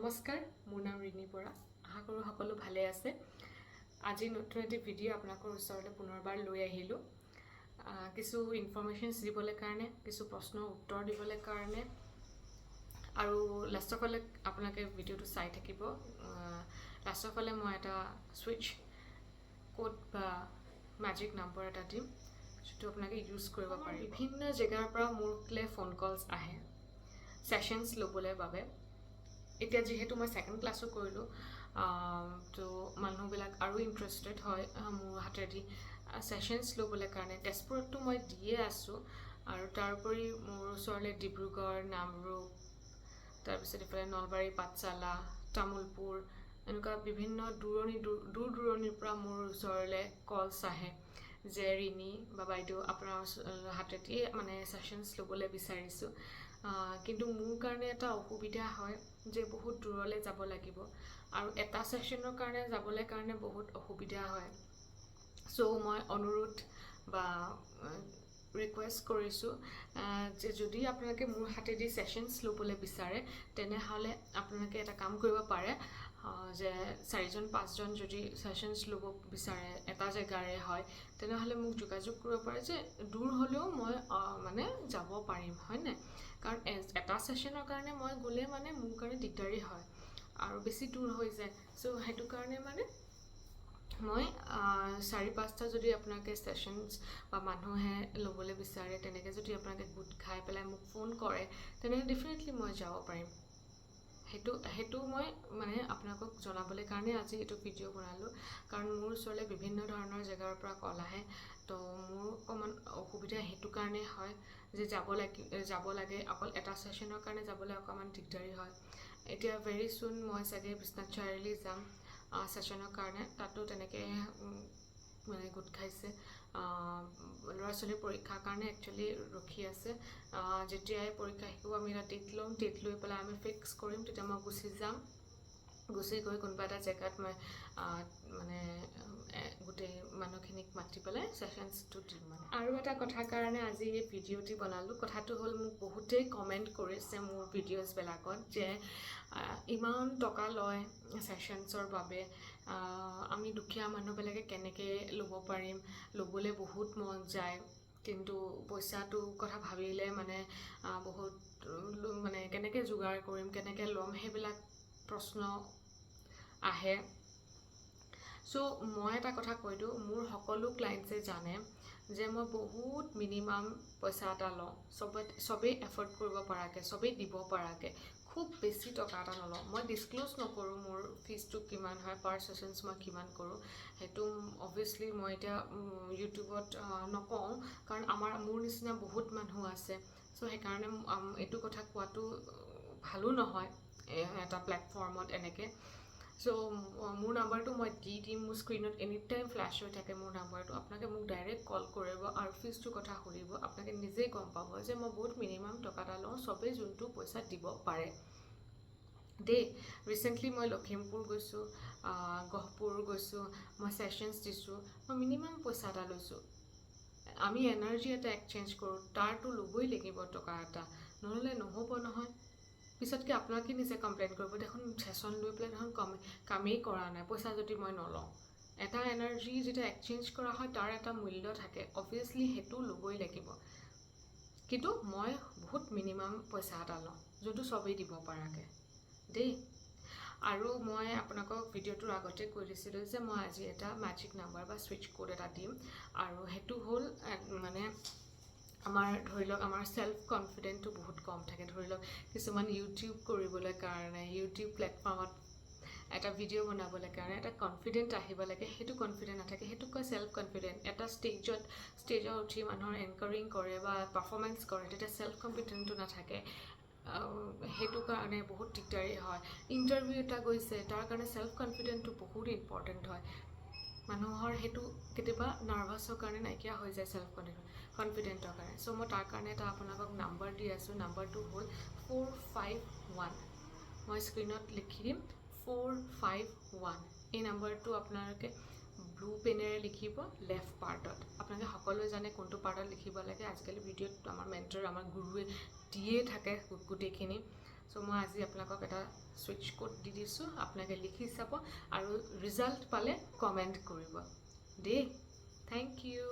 নমস্কাৰ মোৰ নাম ৰিণী বৰা। আশা কৰোঁ সকলো ভালে আছে। আজি নতুন এটি ভিডিঅ' আপোনালোকৰ ওচৰলৈ পুনৰবাৰ লৈ আহিলোঁ। কিছু ইনফৰ্মেশ্যনছ দিবলৈ কাৰণে কিছু প্ৰশ্নৰ উত্তৰ দিবলৈ কাৰণে। আৰু লাষ্টৰ ফালে আপোনালোকে ভিডিঅ'টো চাই থাকিব। লাষ্টৰ ফালে মই এটা ছুইচ ক'ড বা মেজিক নম্বৰ এটা দিম যিটো আপোনালোকে ইউজ কৰিব পাৰে বিভিন্ন জেগাৰ পৰা মোৰলৈ ফোন কলছ আহে। ছেশ্যনছ ল'বলৈ বাবে। এতিয়া যিহেতু মই ছেকেণ্ড ক্লাছো কৰিলোঁ তো মানুহবিলাক আৰু ইণ্টাৰেষ্টেড হয় মোৰ হাতেদি ছেশ্যনছ ল'বলৈ কাৰণে। তেজপুৰততো মই দিয়ে আছোঁ আৰু তাৰোপৰি মোৰ ওচৰলৈ ডিব্ৰুগড়, নামৰূপ, তাৰপিছত এইফালে নলবাৰী, পাঠশালা, তামোলপুৰ, এনেকুৱা বিভিন্ন দূৰণি, দূৰ দূৰ দূৰণিৰ পৰা মোৰ ওচৰলৈ কলছ আহে যে, ৰিণী বা বাইদেউ, আপোনাৰ ওচ- হাতেদি মানে ছেশ্যনছ ল'বলৈ বিচাৰিছোঁ। কিন্তু মোৰ কাৰণে এটা অসুবিধা হয় যে বহুত দূৰলৈ যাব লাগিব। আৰু এটা ছেশ্যনৰ কাৰণে যাবলৈ কাৰণে বহুত অসুবিধা হয়। চ' মই অনুৰোধ বা ৰিকুৱেষ্ট কৰিছোঁ যে যদি আপোনালোকে মোৰ হাতেদি ছেশ্যনছ ল'বলৈ বিচাৰে তেনেহ'লে আপোনালোকে এটা কাম কৰিব পাৰে। যে চাৰিজন পাঁচজন যদি ছেশ্যনছ ল'ব বিচাৰে এটা জেগাৰে হয় তেনেহ'লে মোক যোগাযোগ কৰিব পাৰে যে দূৰ হ'লেও মই মানে যাব পাৰিম হয় নাই কাৰণ এটা ছেশ্যনৰ কাৰণে মই গ'লে মানে মোৰ কাৰণে দিগদাৰী হয় আৰু বেছি দূৰ হৈ যায়। চ' সেইটো কাৰণে মানে মই চাৰি পাঁচটা যদি আপোনালোকে ছেশ্যনছ বা মানুহে ল'বলৈ বিচাৰে তেনেকৈ যদি আপোনালোকে গোট খাই পেলাই মোক ফোন কৰে তেনেহ'লে ডেফিনেটলি মই যাব পাৰিম। সেইটো সেইটো মই মানে আপোনালোকক জনাবলৈ কাৰণে আজি এইটো ভিডিঅ' বনালোঁ। কাৰণ মোৰ ওচৰলৈ বিভিন্ন ধৰণৰ জেগাৰ পৰা কল আহে। তো মোৰ অকণমান অসুবিধা সেইটো কাৰণে হয় যে যাব লাগি যাব লাগে। অকল এটা ছেশ্যনৰ কাৰণে যাবলৈ অকণমান দিগদাৰী হয়। এতিয়া ভেৰি চুন মই চাগে বিশ্বনাথ চাৰিআলি যাম। ছেশ্যনৰ কাৰণে। তাতো তেনেকৈ মানে গোট খাইছে। ল'ৰা ছোৱালীৰ পৰীক্ষাৰ কাৰণে একচুৱেলি ৰখি আছে। যেতিয়াই পৰীক্ষা শিকিব আমি এটা ডেট ল'ম। ডেট লৈ পেলাই আমি ফিক্স কৰিম তেতিয়া মই গুচি যাম। গুচি গৈ কোনোবা এটা জেগাত মই মানে গোটেই মানুহখিনিক মাতি পেলাই ছেশ্যনছটো দিম মানে। আৰু এটা কথাৰ কাৰণে আজি এই ভিডিঅ'টি বনালোঁ। কথাটো হ'ল মোক বহুতেই কমেণ্ট কৰিছে মোৰ ভিডিঅ'জবিলাকত যে ইমান টকা লয় ছেশ্যনছৰ বাবে। দুখীয়া মানুহবিলাকে কেনেকৈ ল'ব পাৰিম? ল'বলৈ বহুত মন যায়। কিন্তু পইচাটো কথা ভাবিলে মানে বহুত মানে কেনেকৈ যোগাৰ কৰিম কেনেকৈ ল'ম সেইবিলাক প্ৰশ্ন আহে। চ' মই এটা কথা কৈ দিওঁ মোৰ সকলো ক্লাইণ্টছে জানে যে মই বহুত মিনিমাম পইচা এটা লওঁ। চবে চবেই এফৰ্ড কৰিব পৰাকৈ চবেই দিব পৰাকৈ। খুব বেছি টকা এটা নলওঁ। মই ডিছক্ল'জ নকৰোঁ মোৰ ফিজটো কিমান হয় পাৰ ছেশ্যনছ মই কিমান কৰোঁ। সেইটো অভিয়াছলি মই এতিয়া ইউটিউবত নকওঁ। কাৰণ আমাৰ মোৰ নিচিনা বহুত মানুহ আছে। চ' সেইকাৰণে এইটো কথা কোৱাটো ভালো নহয়। এটা প্লেটফৰ্মত এনেকৈ। চ' মোৰ নাম্বাৰটো মই দি দিম মোৰ স্ক্ৰীণত এনি টাইম ফ্লেছ হৈ থাকে মোৰ নাম্বাৰটো আপোনালোকে মোক কল কৰিব আৰু ফিজটোৰ কথা সুধিব আপোনালোকে নিজেই গম পাব যে মই বহুত মিনিমাম টকা এটা লওঁ চবেই যোনটো পইচা দিব পাৰে। দেই ৰিচেণ্টলি মই লখিমপুৰ গৈছোঁ গহপুৰ গৈছোঁ মই ছেশ্যনছ দিছোঁ মই মিনিমাম পইচা এটা লৈছোঁ। আমি এনাৰ্জি এটা এক্সচেঞ্জ কৰোঁ তাৰতো ল'বই লাগিব টকা এটা নহ'লে নহ'ব নহয়। পিছতকৈ আপোনালোকে নিজে কমপ্লেইন কৰিব দেখোন ছেশ্যন লৈ পেলাই দেখোন কম কামেই কৰা নাই পইচা যদি মই নলওঁ। এটা এনাৰ্জি যেতিয়া এক্সচেঞ্জ কৰা হয় তাৰ এটা মূল্য থাকে। অভিয়াছলি সেইটো ল'বই লাগিব। কিন্তু মই বহুত মিনিমাম পইচা এটা লওঁ যোনটো চবেই দিব পৰাকৈ। দেই। আৰু মই আপোনালোকক ভিডিঅ'টোৰ আগতে কৈ দিছিলোঁ যে মই আজি এটা মেজিক নাম্বাৰ বা ছুইচ কোড এটা দিম। আৰু সেইটো হ'ল মানে আমাৰ ধৰি লওক আমাৰ ছেল্ফ কনফিডেন্টটো বহুত কম থাকে। ধৰি লওক কিছুমান ইউটিউব কৰিবলৈ কাৰণে ইউটিউব প্লেটফৰ্মত এটা ভিডিঅ' বনাবলৈ কাৰণে এটা কনফিডেণ্ট আহিব লাগে সেইটো কনফিডেণ্ট নাথাকে সেইটো কয় ছেল্ফ কনফিডেণ্ট এটা ষ্টেজত ষ্টেজত উঠি মানুহৰ এংকাৰিং কৰে বা পাৰফৰ্মেঞ্চ কৰে তেতিয়া ছেল্ফ কনফিডেণ্টটো নাথাকে সেইটো কাৰণে বহুত দিগদাৰী হয়। ইণ্টাৰভিউ এটা গৈছে তাৰ কাৰণে ছেল্ফ কনফিডেণ্টটো বহুত ইম্পৰ্টেণ্ট হয়। মানুহৰ সেইটো কেতিয়াবা নাৰ্ভাছৰ কাৰণে নাইকিয়া হৈ যায় ছেল্ফ কনফিডেণ্টৰ কাৰণে। চ' মই তাৰ কাৰণে এটা আপোনালোকক নাম্বাৰ দি আছোঁ। নাম্বাৰটো হ'ল ফ'ৰ ফাইভ ওৱান মই স্ক্ৰীণত লিখি দিম। ফ'ৰ ফাইভ ওৱান এই নাম্বাৰটো আপোনালোকে ব্লু পেনেৰে লিখিব লেফ্ট পাৰ্টত আপোনালোকে সকলোৱে জানে কোনটো পাৰ্টত লিখিব লাগে। আজিকালি ভিডিঅ'ত আমাৰ মেণ্টৰ আমাৰ গুৰুৱে দিয়ে থাকে গোটেইখিনি। চ' মই আজি আপোনালোকক এটা ছুইচ কোড দি দিছোঁ। আপোনালোকে লিখি চাব আৰু ৰিজাল্ট পালে কমেণ্ট কৰিব। দেই। Thank U